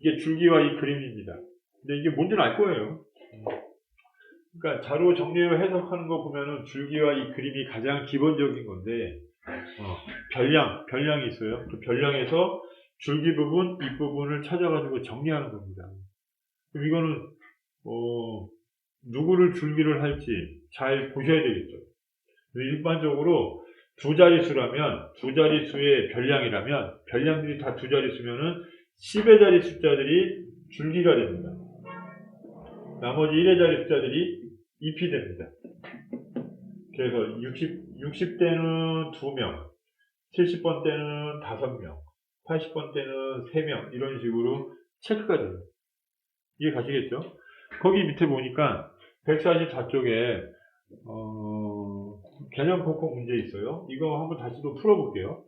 이게 줄기와 이 그림입니다. 근데 이게 뭔지는 알 거예요. 그러니까 자료 정리를 해석하는 거 보면은 줄기와 이 그림이 가장 기본적인 건데 어, 별량, 별량이 있어요. 그 별량에서 줄기 부분, 잎 부분을 찾아가지고 정리하는 겁니다. 그럼 이거는 어, 누구를 줄기를 할지 잘 보셔야 되겠죠. 일반적으로 두 자릿수라면 두 자릿수의 별량이라면 별량들이 다 두 자릿수면은 10의 자리 숫자들이 줄기가 됩니다. 나머지 1의 자리 숫자들이 잎이 됩니다. 그래서 60, 60대는 2명, 70번 때는 5명, 80번 때는 3명, 이런 식으로 체크가 돼요. 이해 가시겠죠? 거기 밑에 보니까 144쪽에, 어, 개념 폭포 문제 있어요. 이거 한번 다시 또 풀어볼게요.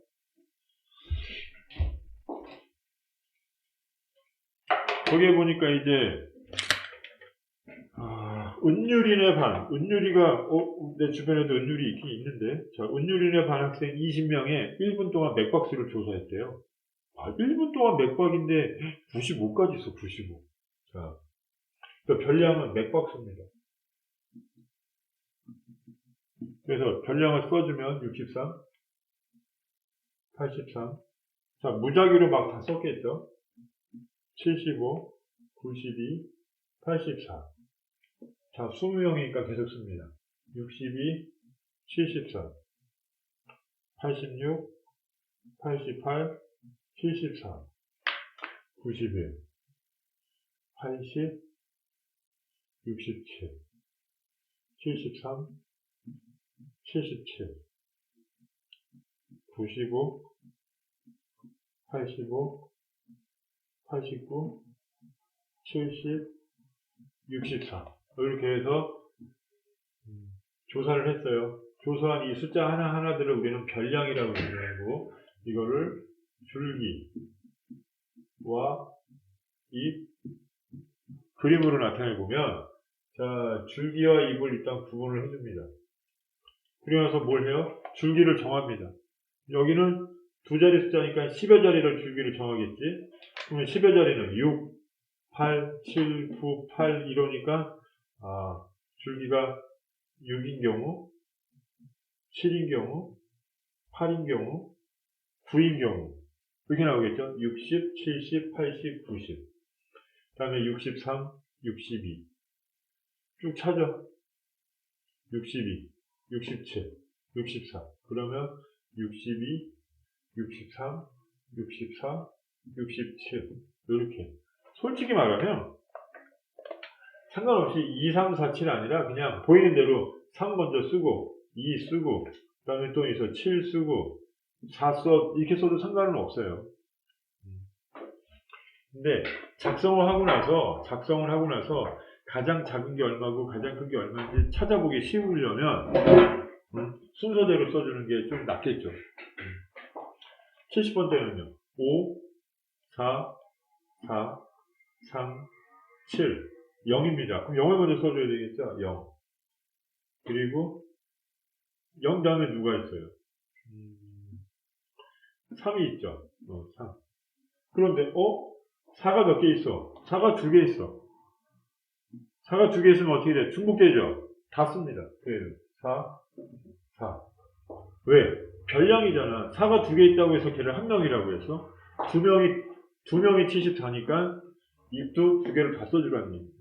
거기에 보니까 이제 아, 은유린의 반, 은유리가 어, 내 주변에도 은유리 있긴 있는데 자, 은유린의 반 학생 20명에 1분 동안 맥박수를 조사했대요. 아, 1분 동안 맥박인데 95까지 있어, 95. 자, 그 별량은 맥박수입니다. 그래서 별량을 써주면 63, 83. 자, 무작위로 막 다 썼겠죠? 75, 92, 84. 자, 20명이니까 계속 씁니다. 62, 74, 86, 88, 74, 91, 80, 67, 73, 77, 95, 85, 89, 70, 64. 이렇게 해서 음, 조사를 했어요. 조사한 이 숫자 하나하나들을 우리는 별량이라고 얘기하고 이거를 줄기와 잎 그림으로 나타내 보면 자 줄기와 잎을 일단 구분을 해줍니다. 그러면서 뭘 해요? 줄기를 정합니다. 여기는 두 자리 숫자니까 10여 자리를 줄기를 정하겠지. 그러면 10여 자리는 6, 8, 7, 9, 8 이러니까 아, 줄기가 6인 경우, 7인 경우, 8인 경우, 9인 경우 이렇게 나오겠죠? 60, 70, 80, 90. 그 다음에 63, 62. 쭉 찾아. 62, 67, 64. 그러면 62, 63, 64, 67. 이렇게. 솔직히 말하면 상관없이 2, 3, 4, 7 아니라 그냥 보이는 대로 3 먼저 쓰고 2 쓰고 그 다음에 또 있어 7 쓰고 4 써, 이렇게 써도 상관은 없어요. 근데 작성을 하고 나서 작성을 하고 나서 가장 작은 게 얼마고 가장 큰 게 얼마인지 찾아보기 쉬우려면 음, 순서대로 써주는 게 좀 낫겠죠. 음. 70번째는요. 5, 4, 4, 3, 7, 0입니다. 그럼 0을 먼저 써줘야 되겠죠? 0. 그리고 0 다음에 누가 있어요? 음, 3이 있죠. 어, 3. 그런데 어? 4가 몇 개 있어? 4가 두 개 있어. 4가 두 개 있으면 어떻게 돼? 중복되죠? 다 씁니다. 그래요. 4, 4. 왜? 별량이잖아. 4가 두 개 있다고 해서 걔를 한 명이라고 했어? 두 명이, 두 명이 74니까 입도 두 개를 다 써주라는 얘기죠.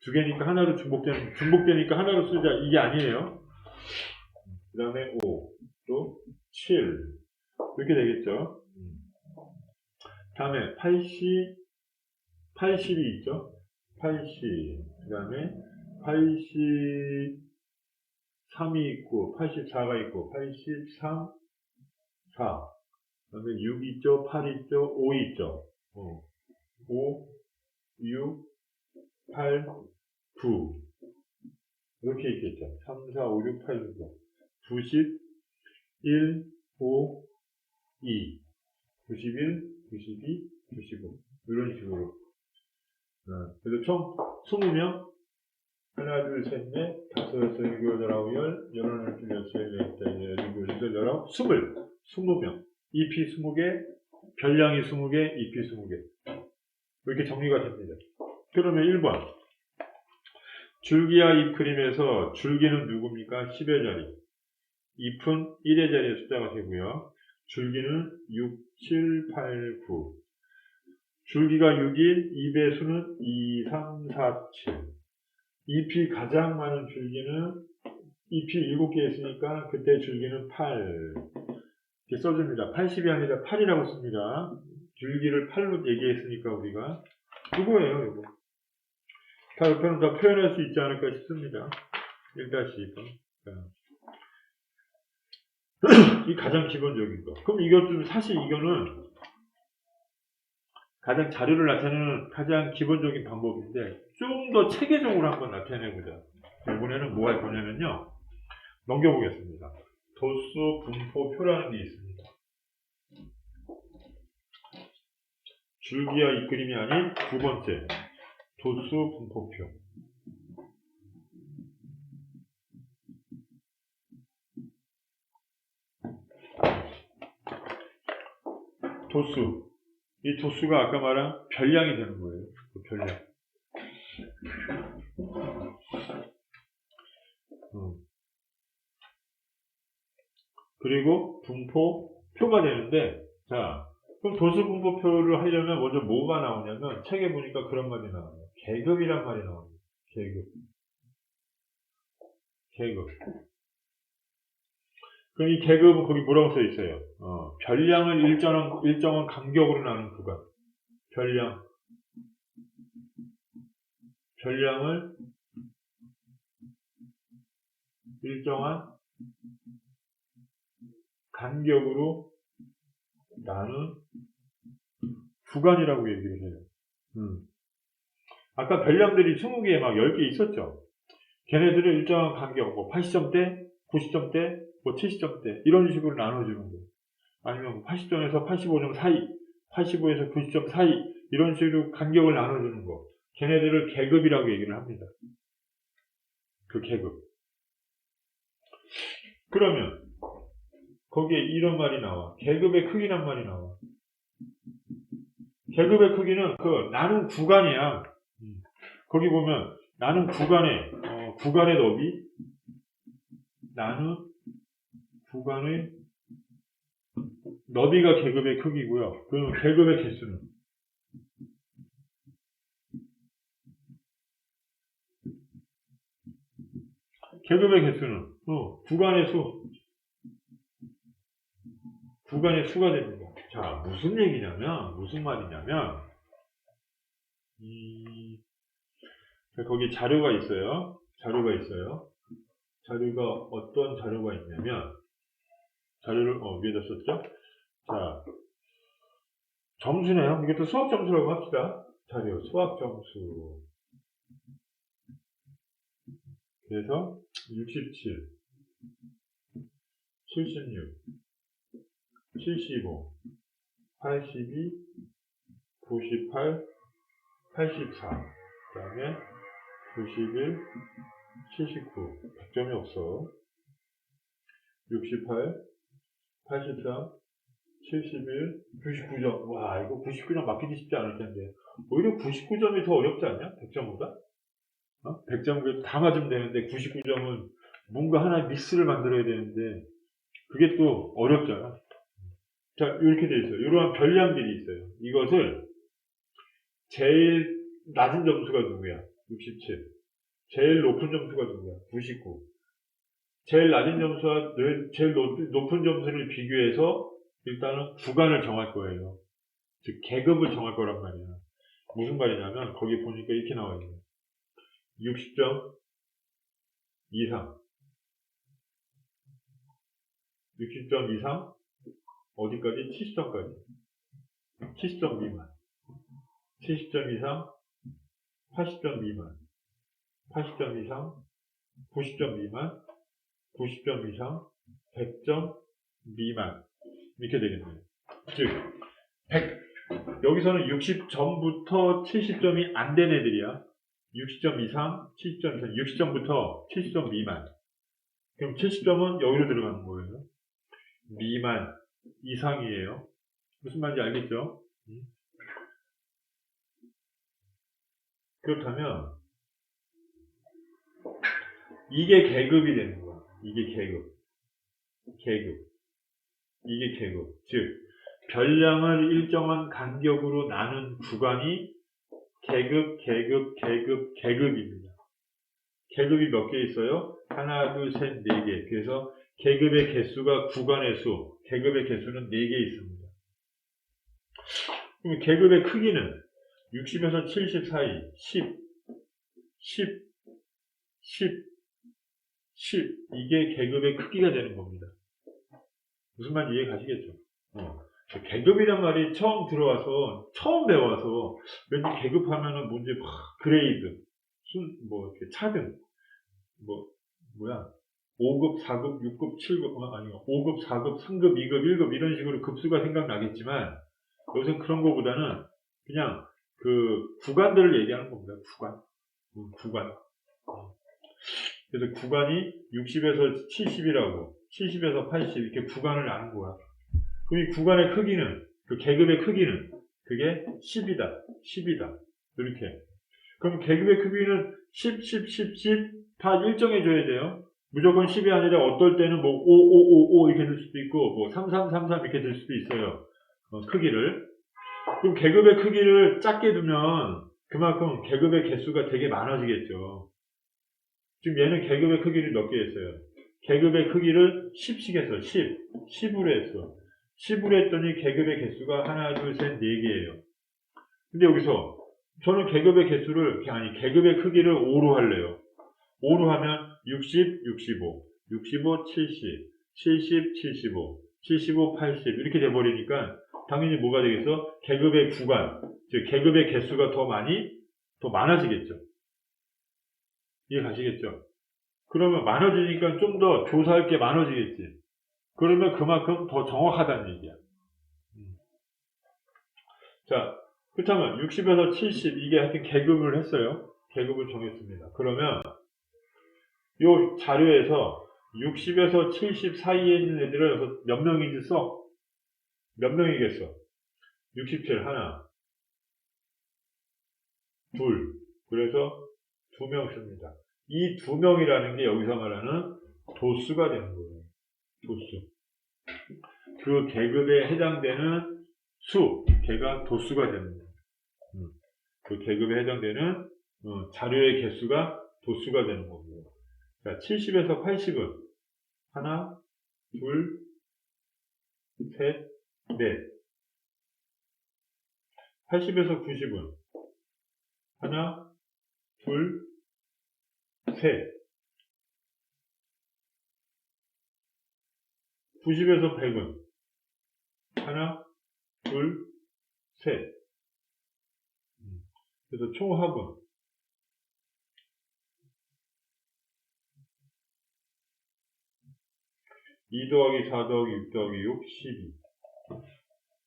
두 개니까 하나로 중복되는, 중복되니까 하나로 쓰자. 이게 아니에요. 그 다음에 5, 또 7. 이렇게 되겠죠. 다음에 80, 80이 있죠. 80. 그 다음에 83이 있고, 84가 있고, 83, 4. 그 다음에 6 있죠. 8 있죠. 5 있죠. 어. 5, 6, 8, 9. 이렇게 있겠죠. 3, 4, 5, 6, 8, 9. 90, 1, 5, 2. 91, 92, 95. 이런 식으로. 어, 그래서 총 20명. 하나, 둘, 셋, 넷, 다섯, 여섯, 일곱, 여덟, 아홉, 열, 열하나, 둘, 여섯, 일곱, 여덟, 일곱, 여덟, 열아홉, 스물. 20명. EP 20개, 별량이 20개, EP 20개. 이렇게 정리가 됩니다. 그러면 1번. 줄기와 잎 그림에서 줄기는 누굽니까? 10의 자리. 잎은 1의 자리의 숫자가 되고요. 줄기는 6, 7, 8, 9. 줄기가 6인 잎의 수는 2, 3, 4, 7. 잎이 가장 많은 줄기는 잎이 7개 있으니까 그때 줄기는 8. 이렇게 써줍니다. 80이 아니라 8이라고 씁니다. 줄기를 8로 얘기했으니까 우리가 이거예요, 이거. 다 옆에는 다 표현할 수 있지 않을까 싶습니다. 1-2번. 이 가장 기본적인 거. 그럼 이것 좀 사실 이거는 가장 자료를 나타내는 가장 기본적인 방법인데 좀 더 체계적으로 한번 나타내보자. 이번에는 뭐할 거냐면요. 넘겨보겠습니다. 도수 분포표라는 게 있습니다. 줄기와 잎그림이 아닌 두 번째 도수 분포표. 도수. 이 도수가 아까 말한 별량이 되는 거예요. 그 별량. 음. 그리고 분포표가 되는데, 자, 그럼 도수 분포표를 하려면 먼저 뭐가 나오냐면, 책에 보니까 그런 말이 나와요. 계급이란 말이 나와요. 계급. 계급. 그럼 이 계급은 거기 뭐라고 써 있어요? 어, 별량을 일정한, 일정한 간격으로 나눈 구간. 별량. 별량을 일정한 간격으로 나눈 구간이라고 얘기를 해요. 음. 아까 별량들이 20개 막 10개 있었죠? 걔네들을 일정한 간격, 뭐 80점대, 90점대, 뭐 70점대 이런 식으로 나눠주는 거예요. 아니면 80점에서 85점 사이, 85에서 90점 사이 이런 식으로 간격을 나눠주는 거. 걔네들을 계급이라고 얘기를 합니다. 그 계급. 그러면 거기에 이런 말이 나와. 계급의 크기란 말이 나와. 계급의 크기는 그 나눈 구간이야. 음. 거기 보면 나눈 구간의 어, 구간의 너비, 나눈 구간의 너비가 계급의 크기고요. 그럼 계급의 개수는 계급의 개수는 어, 구간의 수 구간의 수가 됩니다. 자 무슨 얘기냐면 무슨 말이냐면 이 자, 거기 자료가 있어요. 자료가 있어요. 자료가 어떤 자료가 있냐면 자료를 어, 위에다 썼죠. 자 점수네요. 이게 또 수학 점수라고 합시다. 자료 수학 점수. 그래서 67, 76, 75, 82, 98, 84, 그 다음에 91, 79, 100점이 없어. 68, 83, 71, 99점. 와, 이거 99점 맞히기 쉽지 않을 텐데. 오히려 99점이 더 어렵지 않냐? 100점보다? 어? 100점 다 맞으면 되는데 99점은 뭔가 하나의 미스를 만들어야 되는데 그게 또 어렵잖아. 자, 이렇게 돼 있어요. 이러한 별량들이 있어요. 이것을 제일 낮은 점수가 누구야? 67. 제일 높은 점수가 누구야? 99. 제일 낮은 점수와 제일 높 은 점수를 비교해서 일단은 구간을 정할 거예요. 즉, 계급을 정할 거란 말이야. 무슨 말이냐면, 거기 보니까 이렇게 나와 있네. 60점 이상. 60점 이상, 어디까지? 70점까지. 70점 미만. 70점 이상, 80점 미만. 80점 이상, 90점 미만, 90점 이상, 100점 미만. 이렇게 되겠네요. 즉, 100, 여기서는 60점부터 70점이 안 된 애들이야. 60점 이상, 70점 이상, 60점부터 70점 미만. 그럼 70점은 여기로 들어가는 거예요. 미만, 이상이에요. 무슨 말인지 알겠죠? 그렇다면 이게 계급이 되는 거야. 이게 계급. 계급. 이게 계급. 즉 별량을 일정한 간격으로 나눈 구간이 계급, 계급, 계급, 계급입니다. 계급이 몇 개 있어요? 하나, 둘, 셋, 네 개. 그래서 계급의 개수가 구간의 수, 계급의 개수는 네개 있습니다. 그럼 계급의 크기는 60에서 70 사이, 10, 10, 10, 10. 이게 계급의 크기가 되는 겁니다. 무슨 말인지 이해 가시겠죠? 어. 계급이란 말이 처음 들어와서, 처음 배워서, 왠지 계급하면은 뭔지 막 그레이드, 순, 뭐, 이렇게 차등, 뭐, 뭐야, 5급, 4급, 6급, 7급, 아니, 5급, 4급, 3급, 2급, 1급, 이런 식으로 급수가 생각나겠지만, 여기서 그런 거보다는 그냥 그 구간들을 얘기하는 겁니다. 구간. 음, 구간. 그래서 구간이 60에서 70이라고, 70에서 80 이렇게 구간을 나눈 거야. 그럼 이 구간의 크기는, 그 계급의 크기는 그게 10이다. 10이다. 이렇게. 그럼 계급의 크기는 10, 10, 10, 10 다 일정해 줘야 돼요. 무조건 10이 아니라 어떨 때는 뭐 5, 5, 5, 5 이렇게 될 수도 있고, 뭐 3, 3, 3, 3 이렇게 될 수도 있어요. 어, 크기를. 그럼 계급의 크기를 작게 두면 그만큼 계급의 개수가 되게 많아지겠죠. 지금 얘는 계급의 크기를 몇 개 했어요? 계급의 크기를 10씩 했어. 10. 10으로 했어. 10으로 했더니 계급의 개수가 하나, 둘, 셋, 네 개예요. 근데 여기서 저는 계급의 개수를, 아니, 계급의 크기를 5로 할래요. 5로 하면 60, 65, 65, 70, 70, 75, 75, 80 이렇게 돼버리니까 당연히 뭐가 되겠어? 계급의 구간, 즉 계급의 개수가 더 많이, 더 많아지겠죠. 이해 가시겠죠? 그러면 많아지니까 좀 더 조사할 게 많아지겠지. 그러면 그만큼 더 정확하다는 얘기야. 음. 자, 그렇다면 60에서 70 이게 하여튼 계급을 했어요. 계급을 정했습니다. 그러면 이 자료에서 60에서 70 사이에 있는 애들은 몇 명인지 써? 몇 명이겠어? 67 하나, 둘. 그래서 두 명 씁니다. 이 두 명이라는 게 여기서 말하는 도수가 되는 거예요. 도수. 그 계급에 해당되는 수, 걔가 도수가 거예요. 음. 그 계급에 해당되는 어, 자료의 개수가 도수가 되는 겁니다. 자, 70에서 80은 하나, 둘, 셋, 넷. 80에서 90은 하나, 둘, 셋. 90에서 100은 하나, 둘, 셋. 그래서 총합은 2 더하기 4 더하기 6 더하기 6, 12.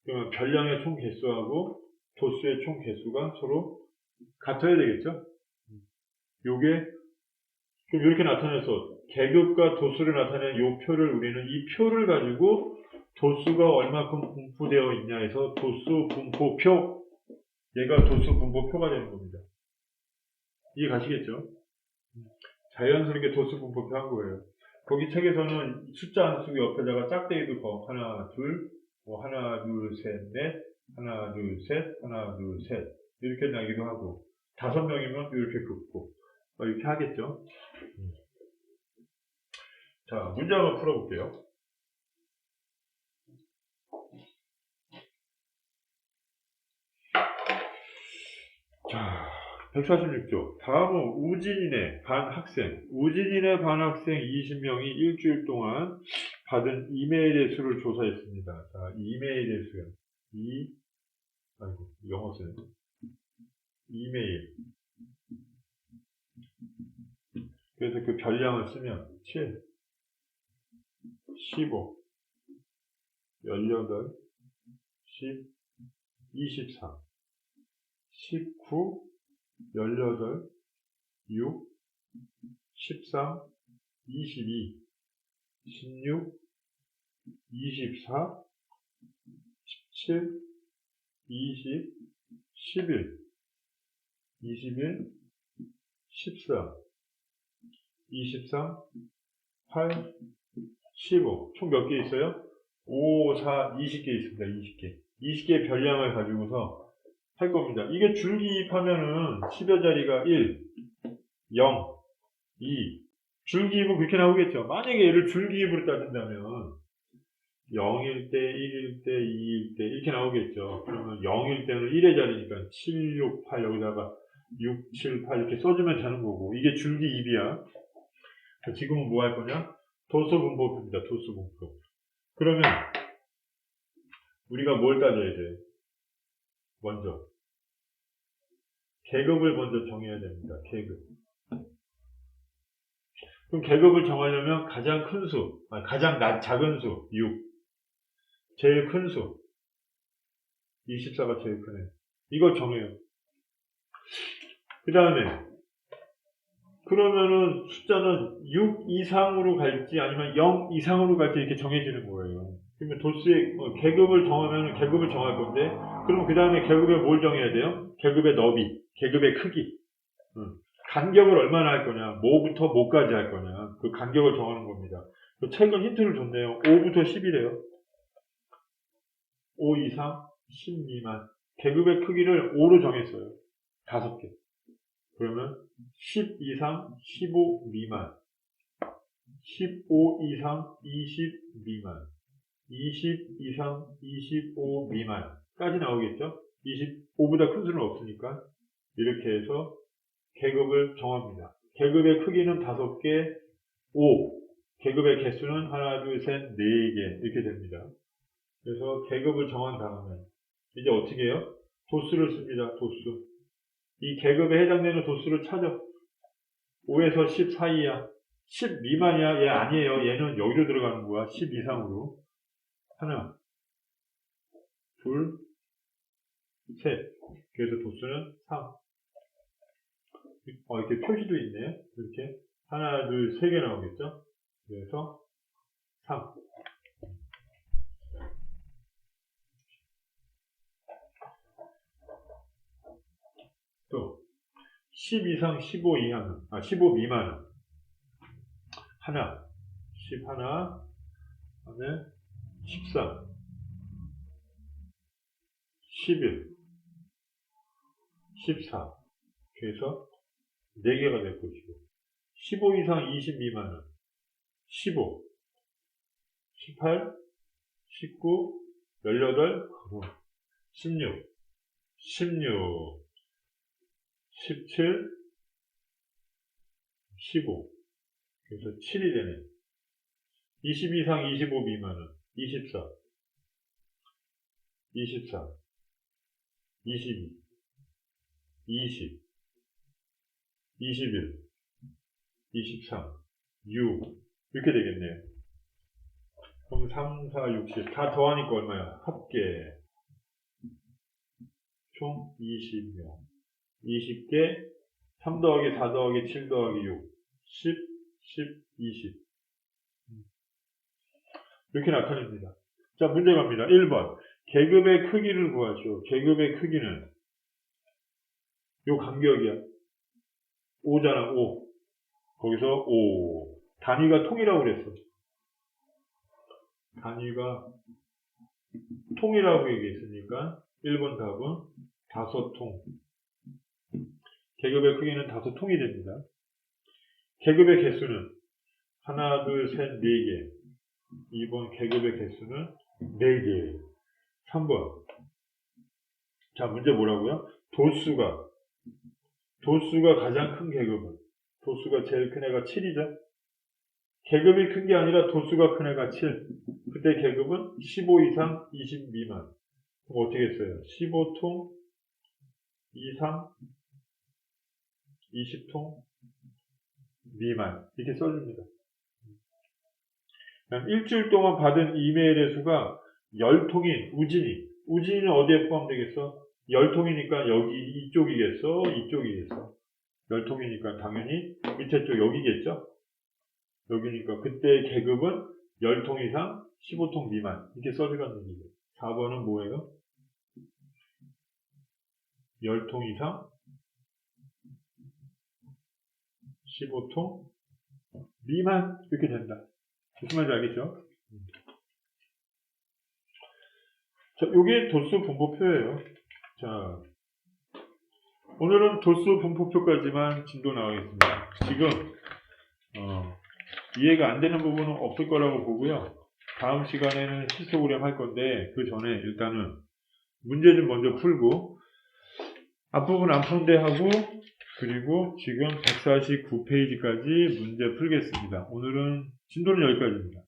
그러면 별량의 총 개수하고 도수의 총 개수가 서로 같아야 되겠죠? 요게 그럼 이렇게 나타내서 계급과 도수를 나타내는 요 표를 우리는 이 표를 가지고 도수가 얼마큼 분포되어 있냐 해서 도수 분포표 얘가 도수 분포표가 되는 겁니다. 이해 가시겠죠? 자연스럽게 도수 분포표 한 거예요. 거기 책에서는 숫자 안 쓰고 옆에다가 짝대기도 거 하나 둘. 뭐 하나 둘 셋 넷. 하나 둘 셋. 하나 둘 셋. 이렇게 나기도 하고. 다섯 명이면 이렇게 긋고. 뭐 이렇게 하겠죠. 자 문제 한번 풀어볼게요. 자 146조. 다음은 우진인의 반 학생. 우진인의 반 학생 20명이 일주일 동안 받은 이메일의 수를 조사했습니다. 자, 이메일의 수요. 이, 아이고, 영어 쓰네. 이메일. 그래서 그 별량을 쓰면 7, 15, 18, 10, 24, 19, 18, 6, 13, 22, 16, 24, 17, 20, 11 21, 14, 23, 8, 15. 총 몇 개 있어요? 5, 4, 20개 있습니다. 20개. 20개의 별량을 가지고서 할 겁니다. 이게 줄기입하면은 10여 자리가 1, 0, 2. 줄기입은 그렇게 나오겠죠. 만약에 얘를 줄기입으로 따진다면 0일 때, 1일 때, 2일 때 이렇게 나오겠죠. 그러면 0일 때는 1의 자리니까 7, 6, 8 여기다가 6, 7, 8 이렇게 써주면 되는 거고 이게 줄기입이야. 지금은 뭐 할 거냐? 도수분법입니다. 도수분법. 그러면 우리가 뭘 따져야 돼요? 먼저 계급을 먼저 정해야 됩니다. 계급. 그럼 계급을 정하려면 가장 큰 수, 아니, 가장 낮, 작은 수, 6. 제일 큰 수, 24가 제일 크네. 이걸 정해요. 그 다음에, 그러면은 숫자는 6 이상으로 갈지 아니면 0 이상으로 갈지 이렇게 정해지는 거예요. 그러면 도수의, 어, 계급을 정하면 계급을 정할 건데, 그러면 그 다음에 계급에 뭘 정해야 돼요? 계급의 너비, 계급의 크기. 응. 간격을 얼마나 할 거냐, 뭐부터 뭐까지 할 거냐, 그 간격을 정하는 겁니다. 그 책은 힌트를 줬네요. 5부터 10이래요. 5 이상, 10 미만. 계급의 크기를 5로 정했어요. 다섯 개. 그러면 10 이상, 15 미만. 15 이상, 20 미만. 20 이상, 25 미만까지 나오겠죠? 25보다 큰 수는 없으니까 이렇게 해서 계급을 정합니다. 계급의 크기는 5개, 5. 계급의 개수는 하나, 둘, 셋, 네 개 이렇게 됩니다. 그래서 계급을 정한 다음에 이제 어떻게 해요? 도수를 씁니다. 도수. 이 계급에 해당되는 도수를 찾아. 5에서 10 사이야. 10 미만이야. 얘 아니에요. 얘는 여기로 들어가는 거야. 10 이상으로. 하나, 둘, 셋. 그래서 도수는 3. 어, 이렇게 표시도 있네. 이렇게. 하나, 둘, 세 개 나오겠죠? 그래서 3. 또, 10 이상 15 이하는, 아, 15 미만은. 하나, 10 하나, 다음에 13, 11, 14. 그래서 4개가 될 것이고, 15 이상 20 미만은 15, 18, 19, 18, 16, 16, 17, 15. 그래서 7이 되네. 20 이상 25 미만은 24, 24, 22, 20, 21, 23, 6 이렇게 되겠네요. 그럼 3, 4, 60. 다 더하니까 얼마야? 합계. 총 20명. 20개, 3 더하기 4 더하기 7 더하기 6. 10, 10, 20. 이렇게 나타냅니다. 자, 문제 갑니다. 1번. 계급의 크기를 구하죠. 계급의 크기는 요 간격이야. 5잖아, 5. 거기서 5. 단위가 통이라고 그랬어. 단위가 통이라고 얘기했으니까 1번 답은 다섯 통. 계급의 크기는 다섯 통이 됩니다. 계급의 개수는 하나, 둘, 셋, 네 개. 2번 계급의 개수는 4개. 3번. 자, 문제 뭐라고요? 도수가. 도수가 가장 큰 계급은. 도수가 제일 큰 애가 7이죠? 계급이 큰 게 아니라 도수가 큰 애가 7. 그때 계급은 15 이상 20 미만. 그럼 어떻게 했어요? 15통 이상 20통 미만. 이렇게 써줍니다. 일주일 동안 받은 이메일의 수가 10통인 우진이. 우진이는 어디에 포함되겠어? 10통이니까 여기 이쪽이겠어? 이쪽이겠어? 10통이니까 당연히 밑에 쪽 여기겠죠? 여기니까 그때 계급은 10통 이상 15통 미만 이렇게 써주라는 얘기죠. 4번은 뭐예요? 10통 이상 15통 미만 이렇게 된다. 무슨 말인지 알겠죠? 자, 요게 도수 분포표예요. 자, 오늘은 도수 분포표까지만 진도 나가겠습니다. 지금 어, 이해가 안 되는 부분은 없을 거라고 보고요. 다음 시간에는 히스토그램 할 건데 그 전에 일단은 문제 좀 먼저 풀고 앞부분 안 푸는데 하고 그리고 지금 149페이지까지 문제 풀겠습니다. 오늘은 진도는 여기까지입니다.